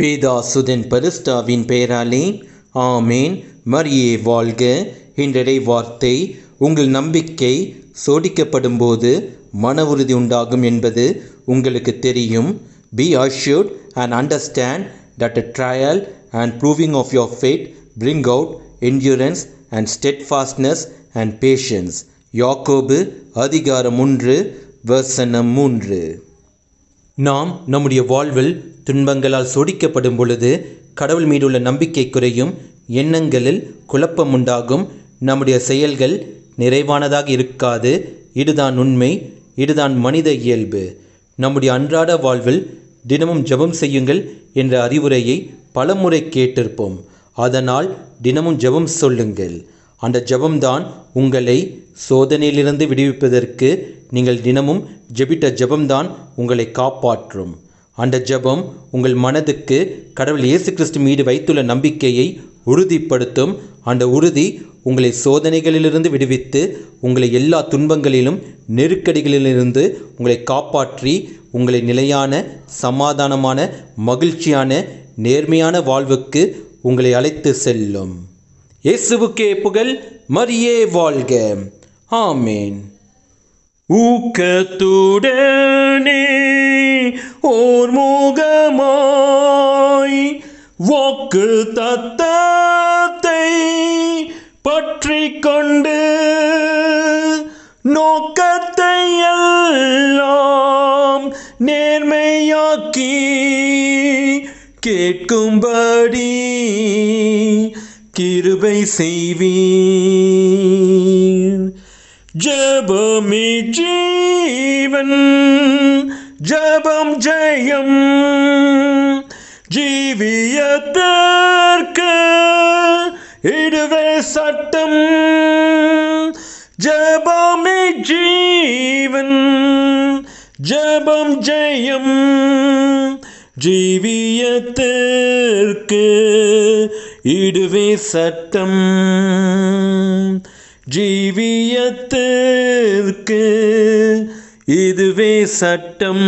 பேதா சுதன் பரிஸ்டாவின் பெயராலே ஆமேன். மரியே வாழ்க. இன்றடை வார்த்தை உங்கள் நம்பிக்கை சோடிக்கப்படும் போது மன உறுதி உண்டாகும் என்பது உங்களுக்கு தெரியும். Be assured and understand that a trial and proving of your faith bring out endurance and steadfastness and patience யாக்கோபு அதிகாரம் ஒன்று வசனம் மூன்று. நாம் நம்முடைய வாழ்வில் துன்பங்களால் சோடிக்கப்படும் பொழுது கடவுள் மீதுள்ள நம்பிக்கை குறையும் எண்ணங்களில் குழப்பம் உண்டாகும் நம்முடைய செயல்கள் நிறைவானதாக இருக்காது. இதுதான் உண்மை இதுதான் மனித இயல்பு. நம்முடைய அன்றாட வாழ்வில் தினமும் ஜெபம் செய்யுங்கள் என்ற அறிவுரையை பலமுறை கேட்டிருப்போம். அதனால் தினமும் ஜெபம் சொல்லுங்கள். அந்த ஜபம்தான் உங்களை சோதனையிலிருந்து விடுவிப்பதற்கு நீங்கள் தினமும் ஜெபிட்ட ஜெபம்தான் உங்களை காப்பாற்றும். அந்த ஜெபம் உங்கள் மனதுக்கு கடவுள் இயேசு கிறிஸ்து மீது வைத்துள்ள நம்பிக்கையை உறுதிப்படுத்தும். அந்த உறுதி உங்களை சோதனைகளிலிருந்து விடுவித்து உங்களை எல்லா துன்பங்களிலும் நெருக்கடிகளிலிருந்து உங்களை காப்பாற்றி உங்களை நிலையான சமாதானமான மகிழ்ச்சியான நேர்மையான வாழ்வுக்கு உங்களை அழைத்து செல்லும். இயேசுவுக்கே புகழ் மரியே வாழ்க. ஆமேன். ஊக்கத்துடனே ஓர் முகமாய் வாக்கு தத்தத்தை பற்றி கொண்டு நோக்கத்தை எல்லாம் நேர்மையாக்கி கேட்கும்படி கிருபை செய்வீ. ஜபமே ஜீவன் ஜபம் ஜெயம். ஜீவியத்திற்கு இடுவே சட்டம். ஜபமே ஜீவன் ஜபம் ஜெயம். ஜீவியத்திற்கு இடுவே சட்டம். ஜீவியத்திற்கு இதுவே சட்டம்.